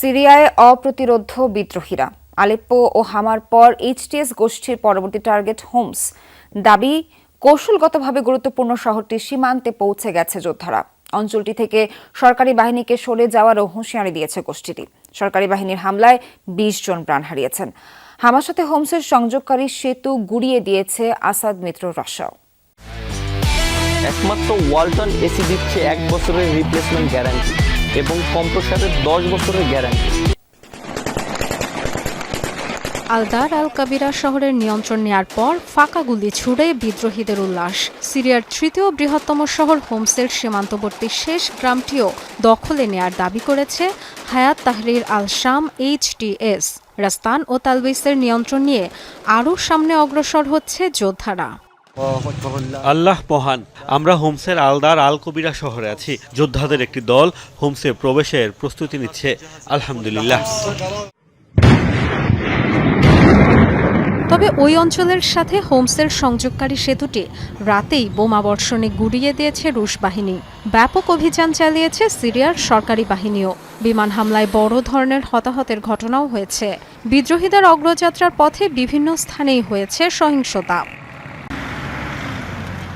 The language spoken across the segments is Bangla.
সিরিয়ায় অপ্রতিরোধ্য বিদ্রোহীরা। আলেপ্পো ও হামার পর এইচটিএস গোষ্ঠীর পরবর্তী টার্গেট হোমস। দাবি, কৌশলগতভাবে গুরুত্বপূর্ণ শহরটির সীমান্তে পৌঁছে গেছে যোদ্ধারা। অঞ্চলটি থেকে সরকারি বাহিনীকে সরে যাওয়ারও হুঁশিয়ারি দিয়েছে গোষ্ঠীটি। সরকারি বাহিনীর হামলায় বিশ জন প্রাণ হারিয়েছেন। হামার সাথে হোমসের সংযোগকারী সেতু গুড়িয়ে দিয়েছে আসাদ মিত্র রাশাও একমাত্র ওয়ালটন এসি দিচ্ছে এক বছরের রিপ্লেসমেন্ট গ্যারান্টি এবং কম্প্রসারের দশ বছরের গ্যারান্টি। আলদার আল কাবিরা শহরের নিয়ন্ত্রণ নেয়ার পর ফাঁকা গুলি ছুড়ে বিদ্রোহীদের উল্লাস। সিরিয়ার তৃতীয় বৃহত্তম শহর হোমসের সীমান্তবর্তী শেষ গ্রামটিও দখলে নেয়ার দাবি করেছে হায়াত তাহরির আল শাম এইচটিএস রাস্তান ও তালবিসের নিয়ন্ত্রণ নিয়ে আরও সামনে অগ্রসর হচ্ছে যোদ্ধারা। আল্লাহ মহান, আমরা হোমসের আলদার আল কবিরা শহরে আছি। যোদ্ধাদের একটি দল হোমসে প্রবেশের প্রস্তুতি নিচ্ছে। আলহামদুলিল্লাহ। তবে ওই অঞ্চলের সাথে হোমসের সংযোগকারী সেতুটি রাতেই বোমা বর্ষণে গুড়িয়ে দিয়েছে রুশ বাহিনী। ব্যাপক অভিযান চালিয়েছে সিরিয়ার সরকারি বাহিনীও। বিমান হামলায় বড় ধরনের হতাহতের ঘটনাও হয়েছে। বিদ্রোহীদের অগ্রযাত্রার পথে বিভিন্ন স্থানেই হয়েছে সহিংসতা।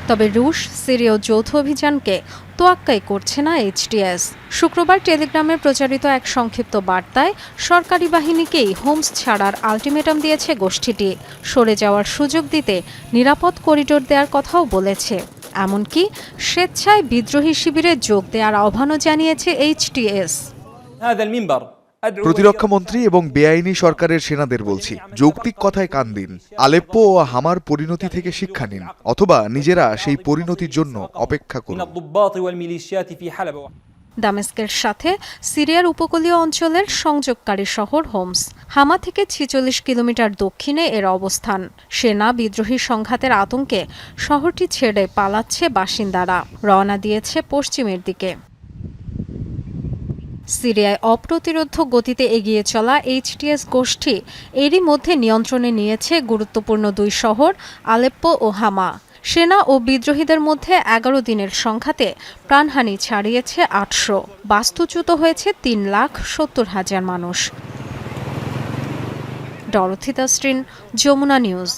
তবে রুশ, সিরীয় যৌথ অভিযানকে তোয়াক্কাই করছে না এইচটিএস শুক্রবার টেলিগ্রামে প্রচারিত এক সংক্ষিপ্ত বার্তায় সরকারি বাহিনীকেই হোমস ছাড়ার আলটিমেটাম দিয়েছে গোষ্ঠীটি। সরে যাওয়ার সুযোগ দিতে নিরাপদ করিডোর দেওয়ার কথাও বলেছে। এমনকি স্বেচ্ছায় বিদ্রোহী শিবিরে যোগ দেওয়ার আহ্বানও জানিয়েছে এইচটিএস প্রতিরক্ষামন্ত্রী এবং বেআইনি সরকারের সেনাদের বলছি যৌক্তিক কথায় কান দিন। আলেপ্পো ও হামার পরিণতি থেকে শিক্ষা নিন অথবা নিজেরা সেই পরিণতির জন্য অপেক্ষা করুন। দামেস্কের সাথে সিরিয়ার উপকূলীয় অঞ্চলের সংযোগকারী শহর হোমস। হামা থেকে ছিচল্লিশ কিলোমিটার দক্ষিণে এর অবস্থান। সেনা বিদ্রোহী সংঘাতের আতঙ্কে শহরটি ছেড়ে পালাচ্ছে বাসিন্দারা। রওনা দিয়েছে পশ্চিমের দিকে। সিরিয়ায় অপ্রতিরোধ্য গতিতে এগিয়ে চলা এইচটিএস গোষ্ঠী এরই মধ্যে নিয়ন্ত্রণে নিয়েছে গুরুত্বপূর্ণ দুই শহর, আলেপ্পো ও হামা। সেনা ও বিদ্রোহীদের মধ্যে এগারো দিনের সংঘাতে প্রাণহানি ছাড়িয়েছে আটশো। বাস্তুচ্যুত হয়েছে তিন লাখ সত্তর হাজার মানুষ। ডরথিতা স্ট্রিন, যমুনা নিউজ।